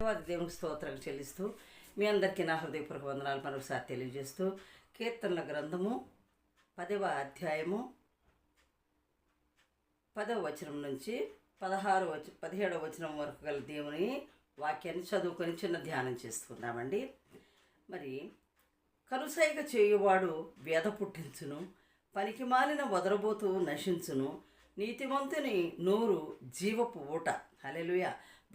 దేవాది దేవునికి స్తోత్రం చెల్లిస్తూ మీ అందరికీ నా హృదయపూర్వక వందనాలు మరొకసారి తెలియజేస్తూ కీర్తనల గ్రంథము పదవ అధ్యాయము పదవ వచనం నుంచి పదహారు వచ పదిహేడవ వచనం వరకు గల దేవుని వాక్యాన్ని చదువుకొని చిన్న ధ్యానం చేసుకుందామండి మరి కనుసైగ చేయువాడు వ్యధ పుట్టించును పనికి మాలిన వదరబోతూ నశించును నీతివంతుని నోరు జీవపు ఊట. హలెలుయ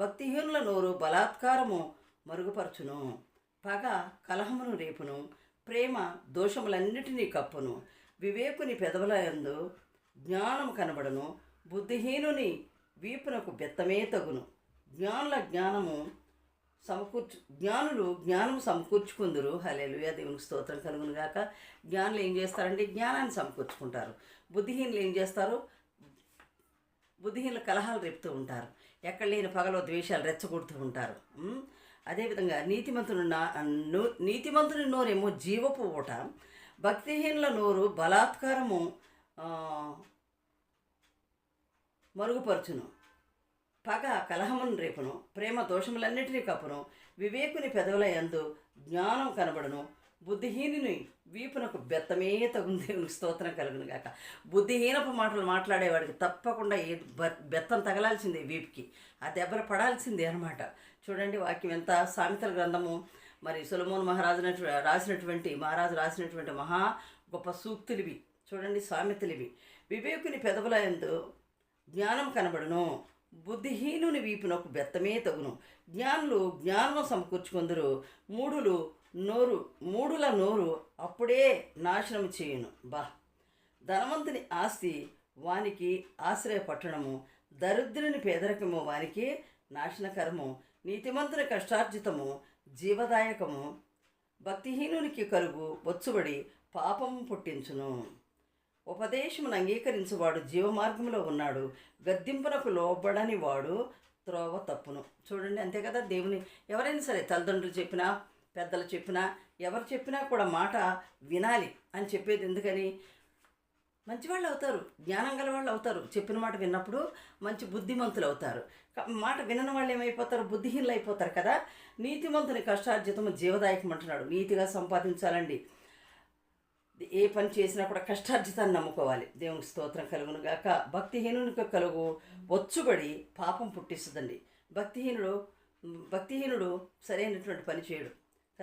భక్తిహీనుల నోరు బలాత్కారము మరుగుపరచును. పగ కలహమును రేపును ప్రేమ దోషములన్నిటినీ కప్పును. వివేకుని పెదవుల యందు జ్ఞానం కనబడను బుద్ధిహీనుని వీపునకు బెత్తమే తగును. జ్ఞానుల జ్ఞానము సమకూర్చు జ్ఞానులు జ్ఞానం సమకూర్చుకుందరు. హలేలుయ దేవునికి స్తోత్రం కలుగునుగాక. జ్ఞానులు ఏం చేస్తారంటే జ్ఞానాన్ని సమకూర్చుకుంటారు. బుద్ధిహీనులు ఏం చేస్తారు? బుద్ధిహీనులు కలహాలు రేపుతూ ఉంటారు. ఎక్కడ లేని పగలో ద్వేషాలు రెచ్చగొడుతూ ఉంటారు. అదేవిధంగా నీతిమంతుని నా నీతిమంతుని నోరేమో జీవపు ఊట భక్తిహీనుల నోరు బలాత్కారము మరుగుపరచును. పగ కలహమును రేపును ప్రేమ దోషములన్నిటినీ కప్పును వివేకుని పెదవుల యందు జ్ఞానం కనబడును బుద్ధిహీనుని వీపునకు బెత్తమే తగును స్తోత్రం కలుగును గాక. బుద్ధిహీనపు మాటలు మాట్లాడేవాడికి తప్పకుండా ఏ బ- బెత్తం తగలాల్సిందే వీపుకి. ఆ దెబ్బలు పడాల్సిందే అనమాట చూడండి వాక్యం ఎంత సామెతల గ్రంథము. మరి సులమోన్ మహారాజు రాసినటువంటి మహారాజు రాసినటువంటి మహా గొప్ప సూక్తులివి. చూడండి సామెతలివి. వివేకుని పెదవుల ఎందు జ్ఞానం కనబడును. బుద్ధిహీనుని వీపునకు బెత్తమే తగును. జ్ఞానులు జ్ఞానం సమకూర్చుకుందరు. మూడులు నోరు మూడుల నోరు అప్పుడే నాశనం చేయును. బా! ధనవంతుని ఆస్తి వానికి ఆశ్రయపట్టణము దరిద్రుని పేదరికము వానికి నాశనకరము నీతిమంతుని కష్టార్జితము జీవదాయకము. భక్తిహీనునికి కలుగు బొచ్చుబడి పాపము పుట్టించును. ఉపదేశమును అంగీకరించువాడు జీవమార్గంలో ఉన్నాడు. గద్దింపునకు లోబడని వాడు త్రోవ తప్పును. చూడండి అంతే కదా దేవుని ఎవరైనా సరే తల్లిదండ్రులు చెప్పినా పెద్దలు చెప్పినా ఎవరు చెప్పినా కూడా మాట వినాలి అని చెప్పేది ఎందుకని? మంచివాళ్ళు అవుతారు జ్ఞానం గల వాళ్ళు అవుతారు. చెప్పిన మాట విన్నప్పుడు మంచి బుద్ధిమంతులు అవుతారు. మాట వినని వాళ్ళు ఏమైపోతారు? బుద్ధిహీనులు అయిపోతారు కదా. నీతిమంతుని కష్టార్జితము జీవదాయకం అంటున్నాడు. నీతిగా సంపాదించాలండి. ఏ పని చేసినా కూడా కష్టార్జితాన్ని నమ్ముకోవాలి. దేవునికి స్తోత్రం కలుగును గాక భక్తిహీనునికి కలుగు వచ్చుబడి పాపం పుట్టిస్తుందండి. భక్తిహీనుడు భక్తిహీనుడు సరైనటువంటి పని చేయడు.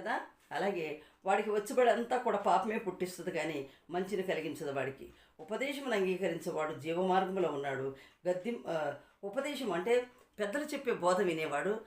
కదా? అలాగే వాడికి వచ్చుబడి అంతా కూడా పాపమే పుట్టిస్తుంది కానీ మంచిని కలిగించదు వాడికి. ఉపదేశమును అంగీకరించేవాడు జీవమార్గంలో ఉన్నాడు. గద్ది ఉపదేశం అంటే పెద్దలు చెప్పే బోధ వినేవాడు.